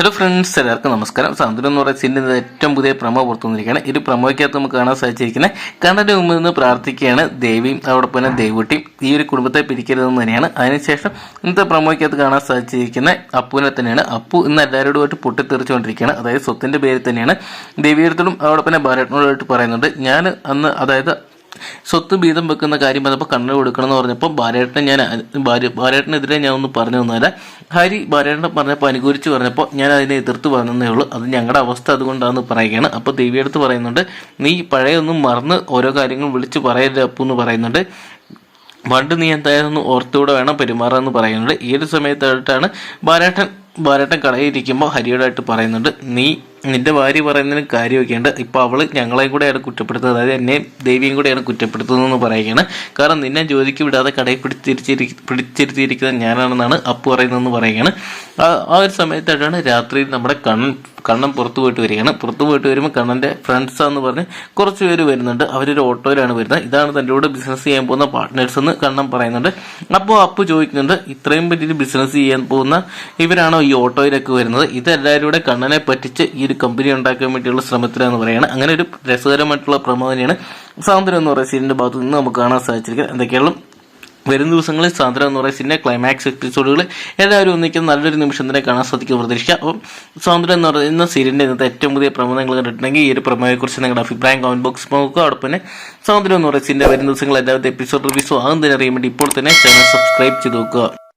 Hello friends എല്ലാവർക്കും നമസ്കാരം. സാന്ത്വനം എന്ന് പറയുന്ന സിനിമ ഏറ്റവും പുതിയ പ്രമോ പുറത്തു വന്നിരിക്കുകയാണ്. ഒരു പ്രമോയ്ക്കകത്ത് നമുക്ക് കാണാൻ സാധിച്ചിരിക്കുന്നത് കണ്ണന്റെ മുമ്പിൽ നിന്ന് പ്രാർത്ഥിക്കുകയാണ് ദേവിയും അതോടൊപ്പം തന്നെ ദേവൂട്ടിയും. ഈ ഒരു കുടുംബത്തെ പിരിക്കരുതെന്ന് തന്നെയാണ്. അതിനുശേഷം ഇന്നത്തെ പ്രമോയ്ക്കകത്ത് കാണാൻ സാധിച്ചിരിക്കുന്ന അപ്പുവിനെ തന്നെയാണ്. അപ്പു ഇന്ന് എല്ലാവരോടുമായിട്ട് പൊട്ടിത്തെറിച്ചുകൊണ്ടിരിക്കുകയാണ്. അതായത് സ്വത്തിന്റെ പേരിൽ തന്നെയാണ്. ദേവിയടുത്തോടും അതോടൊപ്പം തന്നെ ഭാരതനോടായിട്ട് പറയുന്നുണ്ട്. ഞാൻ അന്ന് അതായത് സ്വത്ത് വീതം വെക്കുന്ന കാര്യം പറഞ്ഞപ്പോൾ കണ്ണു കൊടുക്കണം എന്ന് പറഞ്ഞപ്പോൾ ബാലേട്ടനെ ഞാൻ ഭാര്യ ബാലേട്ടനെതിരെ ഞാൻ ഒന്ന് പറഞ്ഞു തന്നല്ല ഹരി ബാലേട്ടനെ പറഞ്ഞപ്പോൾ അനുകൂലിച്ച് പറഞ്ഞപ്പോൾ ഞാൻ അതിനെ എതിർത്ത് പറഞ്ഞതേ ഉള്ളൂ. അത് ഞങ്ങളുടെ അവസ്ഥ അതുകൊണ്ടാണെന്ന് പറയുകയാണ്. അപ്പോൾ ദേവിയടുത്ത് പറയുന്നുണ്ട് നീ പഴയൊന്നും മറന്ന് ഓരോ കാര്യങ്ങളും വിളിച്ച് പറയരുത് അപ്പു എന്ന് പറയുന്നുണ്ട്. പണ്ട് നീ എന്തായാലും ഓർത്തുകൂടെ വേണം പെരുമാറാന്ന് പറയുന്നുണ്ട്. ഒരു സമയത്തായിട്ടാണ് ബാലേട്ടൻ ബാലേട്ടൻ കടയിരിക്കുമ്പോൾ ഹരിയോടായിട്ട് പറയുന്നുണ്ട് നീ നിന്റെ ഭാര്യ പറയുന്നതിന് കാര്യമൊക്കെയുണ്ട്. ഇപ്പോൾ അവൾ ഞങ്ങളെയും കൂടെയാണ് കുറ്റപ്പെടുത്തുന്നത്. അതായത് എന്നെയും ദേവിയും കൂടെയാണ് കുറ്റപ്പെടുത്തുന്നതെന്ന് പറയുകയാണ്. കാരണം നിന്നെ ജോലിക്ക് വിടാതെ കടയിൽ പിടിച്ചിരിച്ചിരി പിടിച്ചിരുത്തിയിരിക്കുന്നത് ഞാനാണെന്നാണ് അപ്പു പറയുന്നതെന്ന് പറയുകയാണ്. ആ ഒരു സമയത്തായിട്ടാണ് രാത്രി നമ്മുടെ കണ്ണൻ കണ്ണൻ പുറത്തു പോയിട്ട് വരികയാണ്. പുറത്തു പോയിട്ട് വരുമ്പോൾ കണ്ണന്റെ ഫ്രണ്ട്സ് എന്ന് പറഞ്ഞ് കുറച്ച് പേര് വരുന്നുണ്ട്. അവരൊരു ഓട്ടോയിലാണ് വരുന്നത്. ഇതാണ് തന്റെ കൂടെ ബിസിനസ് ചെയ്യാൻ പോകുന്ന പാർട്ട്നേഴ്സ് എന്ന് കണ്ണൻ പറയുന്നുണ്ട്. അപ്പോൾ അപ്പു ചോദിക്കുന്നുണ്ട് ഇത്രയും വലിയൊരു ബിസിനസ് ചെയ്യാൻ പോകുന്ന ഇവരാണോ ഈ ഓട്ടോയിലൊക്കെ വരുന്നത്? ഇതെല്ലാവരും കൂടെ കണ്ണനെ പറ്റിച്ച് ഈ ഒരു കമ്പനി ഉണ്ടാക്കാൻ വേണ്ടിയുള്ള ശ്രമത്തിലാന്ന് പറയുകയാണ് അങ്ങനെ ഒരു രസകരമായിട്ടുള്ള പ്രമോദനയാണ്. സാന്ത്വനം എന്ന് പറയുന്ന സീരിന്റെ ഭാഗത്ത് നിന്ന് നമുക്ക് കാണാൻ സാധിച്ചിരിക്കുന്നത്. എന്തൊക്കെയാണ് വരും ദിവസങ്ങളിൽ സാന്ദ്ര എന്ന് പറയുന്ന സിനിമ ക്ലൈമാക്സ് എപ്പിസോഡുകൾ എല്ലാവരും ഒന്നിക്കുന്ന നല്ലൊരു നിമിഷം തന്നെ കാണാൻ സാധിക്കും പ്രതീക്ഷിക്കുക അപ്പം സാന്ദ്ര എന്ന് പറയുന്ന സീരിയലിന്റെ ഇന്നത്തെ ഏറ്റവും പുതിയ പ്രമോ നിങ്ങൾ കണ്ടിട്ടുണ്ടെങ്കിൽ ഈ ഒരു പ്രമോയെക്കുറിച്ച് നിങ്ങളുടെ അഭിപ്രായം കമന്റ് ബോക്സ് നോക്കുക. അവിടെ തന്നെ സാന്ദ്ര എന്ന് പറയുന്ന സിനിമ വരും ദിവസങ്ങളിൽ എല്ലാവരുടെ എപ്പിസോഡ് റിവ്യൂസും ആകുന്നതിന് അറിയാൻ വേണ്ടി ഇപ്പോൾ തന്നെ ചാനൽ സബ്സ്ക്രൈബ് ചെയ്ത് നോക്കുക.